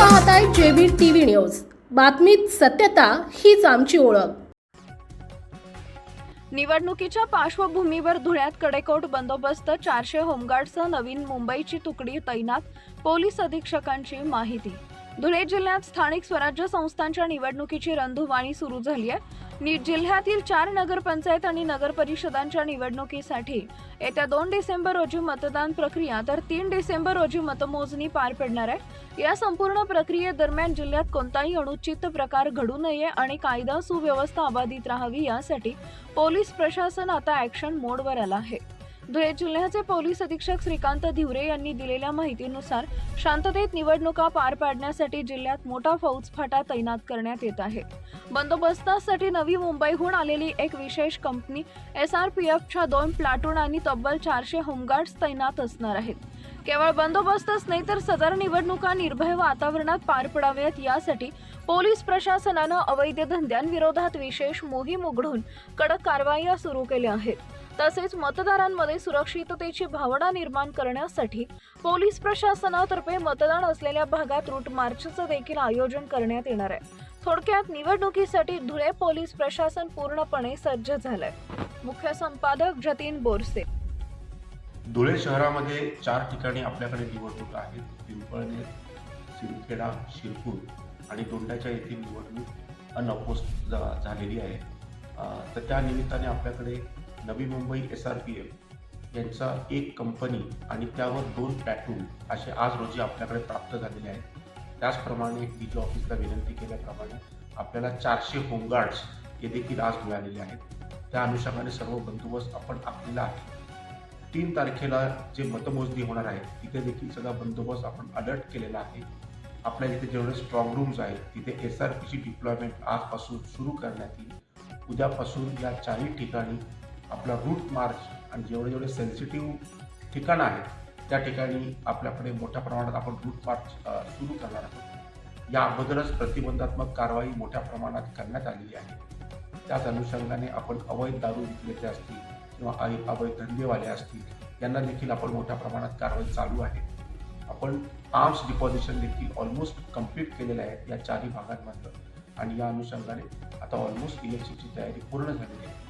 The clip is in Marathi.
पाहताय जेबी टीव्ही न्यूज. बातमीत सत्यता हीच आमची ओळख. निवडणुकीच्या पार्श्वभूमीवर धुळ्यात कडेकोट बंदोबस्त चारशे होमगार्डसह नवीन मुंबईची तुकडी तैनात पोलीस अधीक्षकांची माहिती. धुळे जिल्ह्यात स्थानिक स्वराज्य संस्थांच्या निवडणुकीची रंधुवाणी सुरू झाली आहे. जिल्ह्यातील चार नगरपंचायत आणि नगर परिषदांच्या निवडणुकीसाठी येत्या दोन डिसेंबर रोजी मतदान प्रक्रिया तर तीन डिसेंबर रोजी मतमोजणी पार पडणार आहे. या संपूर्ण प्रक्रियेदरम्यान जिल्ह्यात कोणताही अनुचित प्रकार घडू नये आणि कायदा सुव्यवस्था अबाधित राहावी यासाठी पोलीस प्रशासन आता ॲक्शन मोडवर आला आहे. धुळे जिल्ह्याचे पोलीस अधीक्षक श्रीकांत धिवरे यांनी दिलेल्या माहितीनुसार शांततेत निवडणुका पार पाडण्यासाठी जिल्ह्यात मोठा फौजफाटा तैनात करण्यात येत आहे. बंदोबस्तासाठी नवी मुंबईहून आलेली एक विशेष कंपनी एस आर पी एफच्या दोन प्लाटून आणि तब्बल चारशे होमगार्ड्स तैनात असणार आहेत. केवळ बंदोबस्तच नाही तर सदर निवडणुका निर्भय वातावरणात पार पडाव्यात यासाठी पोलीस प्रशासनानं अवैध धंद्यांविरोधात विशेष मोहीम उघडून कडक कारवाया सुरू केल्या आहेत. तसेच मतदारांमध्ये सुरक्षिततेची भावना निर्माण करण्यासाठी पोलीस प्रशासनातर्फे मतदान असलेल्या भागात रूट मार्चचं देखील आयोजन करण्यात येणार आहे. थोडक्यात निवडणुकीसाठी धुळे पोलीस प्रशासन पूर्णपणे सज्ज झालंय. मुख्य संपादक जतीन बोरसे. धुळे शहरामध्ये चार ठिकाणी आपल्याकडे निवडणूक आहेत. पिंपळनेर सिंदखेडा शिरपूर आणि दोंडाच्या येथील निवडणूक अनअपोज झालेली आहे. तर त्या निमित्ताने आपल्याकडे Navi Mumbai S R P F यांचा एक कंपनी आणि त्यावर दोन पॅट्रोल असे आज रोजी आपल्याकडे प्राप्त झालेले आहेत. त्याचप्रमाणे डी जी ऑफिसला विनंती केल्याप्रमाणे आपल्याला चारशे होमगार्ड्स हे देखील आज मिळालेले आहेत. त्या अनुषंगाने सर्व बंदोबस्त आपण आखलेला आहे. तीन तारखेला जे मतमोजणी होणार आहे तिथे देखील सगळा बंदोबस्त आपण अलर्ट केलेला आहे. आपल्या इथे जेवढे स्ट्रॉंग रूम्स आहेत तिथे एस आर पीची डिप्लॉयमेंट आजपासून सुरू करण्यात येईल. उद्यापासून या चारही ठिकाणी आपला रूट मार्च आणि जेवढे जेवढे सेन्सिटिव्ह ठिकाणं आहेत त्या ठिकाणी आपल्याकडे मोठ्या प्रमाणात आपण रूट मार्च सुरू करणार आहोत. या अगोदरच प्रतिबंधात्मक कारवाई मोठ्या प्रमाणात करण्यात आलेली आहे. त्याच अनुषंगाने आपण अवैध दारू विक्रेते असतील किंवा अवै- अवैध धंदेवाले असतील यांना देखील आपण मोठ्या प्रमाणात कारवाई चालू आहे. आपण आर्म्स डिपॉझिशन देखील ऑलमोस्ट कंप्लीट केलेलं आहे या चारही भागांमधलं. आणि या अनुषंगाने आता ऑलमोस्ट इलेक्शनची तयारी पूर्ण झालेली आहे.